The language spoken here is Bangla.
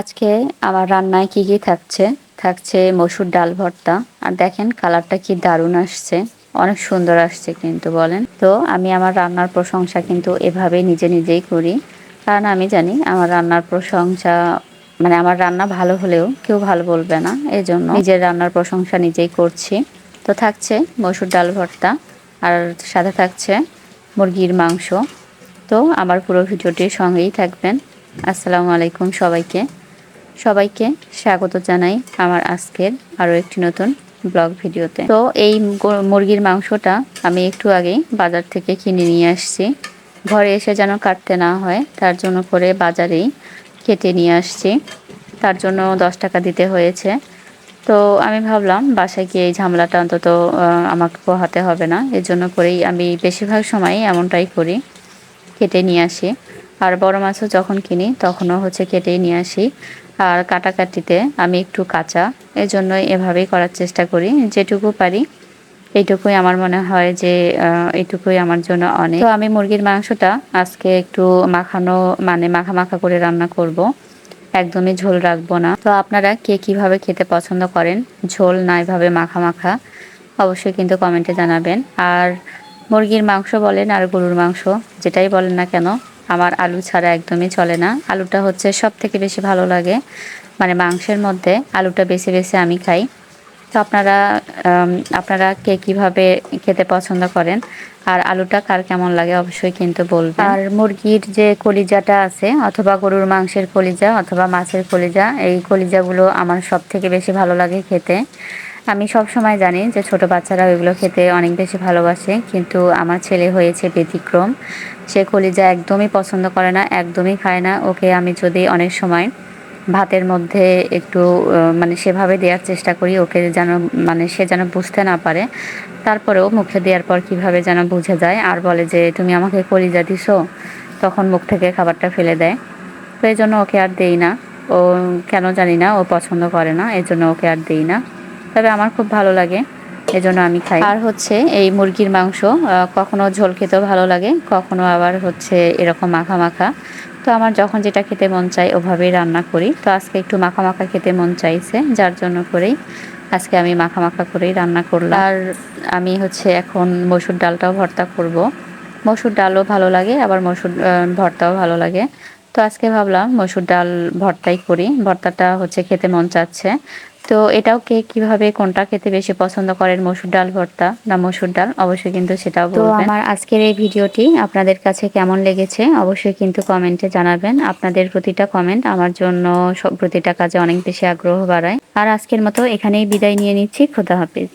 আজকে আমার রান্নায় কি কি থাকছে? থাকছে মসুর ডাল ভর্তা। আর দেখেন কালারটা কি দারুণ আসছে। অনেক সুন্দর আসছে কিন্তু, বলেন। তো আমি আমার রান্নার প্রশংসা কিন্তু এভাবে নিজে নিজেই করি। কারণ আমি জানি আমার রান্নার প্রশংসা মানে আমার রান্না ভালো হলেও কেউ ভালো বলবে না। এই জন্য নিজের রান্নার প্রশংসা নিজেই করছি। তো থাকছে মসুর ডাল ভর্তা আর সাথে থাকছে মুরগির মাংস। তো আমার পুরো ভিডিওটির সঙ্গেই থাকবেন। আসসালামু আলাইকুম সবাইকে। সবাইকে স্বাগত জানাই আমার আজকের আরও একটি নতুন ব্লগ ভিডিওতে। তো এই মুরগির মাংসটা আমি একটু আগেই বাজার থেকে কিনে নিয়ে আসছি। ঘরে এসে যেন কাটতে না হয়, তার জন্য করে বাজারেই কেটে নিয়ে আসছি। তার জন্য দশ টাকা দিতে হয়েছে। তো আমি ভাবলাম, বাসায় গিয়ে এই ঝামেলাটা অন্তত আমাকে পোহাতে হবে না। এর জন্য করেই আমি বেশিরভাগ সময় এমনটাই করি, কেটে নিয়ে আসি। আর বড় মাছও যখন কিনি, তখনও হচ্ছে কেটেই নিয়ে আসি। আর কাটাকাটিতে আমি একটু কাঁচা। এই জন্যই এভাবেই করার চেষ্টা করি, যেটুকু পারি। এইটুকুই আমার মনে হয় যে এইটুকুই আমার জন্য অনেক। তো আমি মুরগির মাংসটা আজকে একটু মাখানো মানে মাখা মাখা করে রান্না করব। একদমই ঝোল রাখব না। তো আপনারা কে কীভাবে খেতে পছন্দ করেন, ঝোল না এভাবে মাখা মাখা অবশ্যই কিন্তু কমেন্টে জানাবেন। আর মুরগির মাংস বলেন আর গরুর মাংস, যেটাই বলেন না কেন আমার আলু ছাড়া একদমই চলে না। আলুটা হচ্ছে সব থেকে বেশি ভালো লাগে। মানে মাংসের মধ্যে আলুটা বেশি বেশি আমি খাই। তো আপনারা আপনারা কে কীভাবে খেতে পছন্দ করেন আর আলুটা কার কেমন লাগে অবশ্যই কিন্তু বলবেন। আর মুরগির যে কলিজাটা আছে অথবা গরুর মাংসের কলিজা অথবা মাছের কলিজা, এই কলিজাগুলো আমার সব থেকে বেশি ভালো লাগে খেতে। আমি সব সময় জানি যে ছোট বাচ্চারা ওইগুলো খেতে অনেক বেশি ভালোবাসে, কিন্তু আমার ছেলে হয়েছে ব্যতিক্রম। সে কলিজা একদমই পছন্দ করে না, একদমই খায় না। ওকে আমি যদি অনেক সময় ভাতের মধ্যে একটু মানে সেভাবে দেওয়ার চেষ্টা করি, ওকে যেন মানে সে যেন বুঝতে না পারে, তারপরেও মুখে দেওয়ার পর কীভাবে যেন বুঝে যায়। আর বলে যে, তুমি আমাকে কলিজা দিছো? তখন মুখ থেকে খাবারটা ফেলে দেয়। তো এই জন্য ওকে আর দেই না। ও কেন জানি না, ও পছন্দ করে না এই জন্য ওকে আর দেই না। তবে আমার খুব ভালো লাগে, এজন্য আমি খাই। আর হচ্ছে এই মুরগির মাংস কখনো ঝোল খেতেও ভালো লাগে, কখনো আবার হচ্ছে এরকম মাখা মাখা। তো আমার যখন যেটা খেতে মন চাই ওভাবেই রান্না করি। তো আজকে একটু মাখা মাখা খেতে মন চাইছে, যার জন্য করেই আজকে আমি মাখা মাখা করেই রান্না করলাম। আর আমি হচ্ছে এখন মসুর ডালটাও ভর্তা করব। মসুর ডালও ভালো লাগে, আবার মসুর ভর্তাও ভালো লাগে। তো আজকে ভাবলাম মসুর ডাল ভর্তাই করি। ভর্তাটা হচ্ছে খেতে মন চাচ্ছে। তো এটাও কে কীভাবে কোনটা খেতে বেশি পছন্দ করেন মসুর ডাল ভর্তা না মসুর ডাল? অবশ্যই কিন্তু সেটাও তো আমার আজকের এই ভিডিওটি আপনাদের কাছে কেমন লেগেছে অবশ্যই কিন্তু কমেন্টে জানাবেন। আপনাদের প্রতিটা কমেন্ট আমার জন্য সব প্রতিটা কাজে অনেক বেশি আগ্রহ বাড়ায়। আর আজকের মতো এখানেই বিদায় নিয়ে নিচ্ছি। খোদা হাফিজ।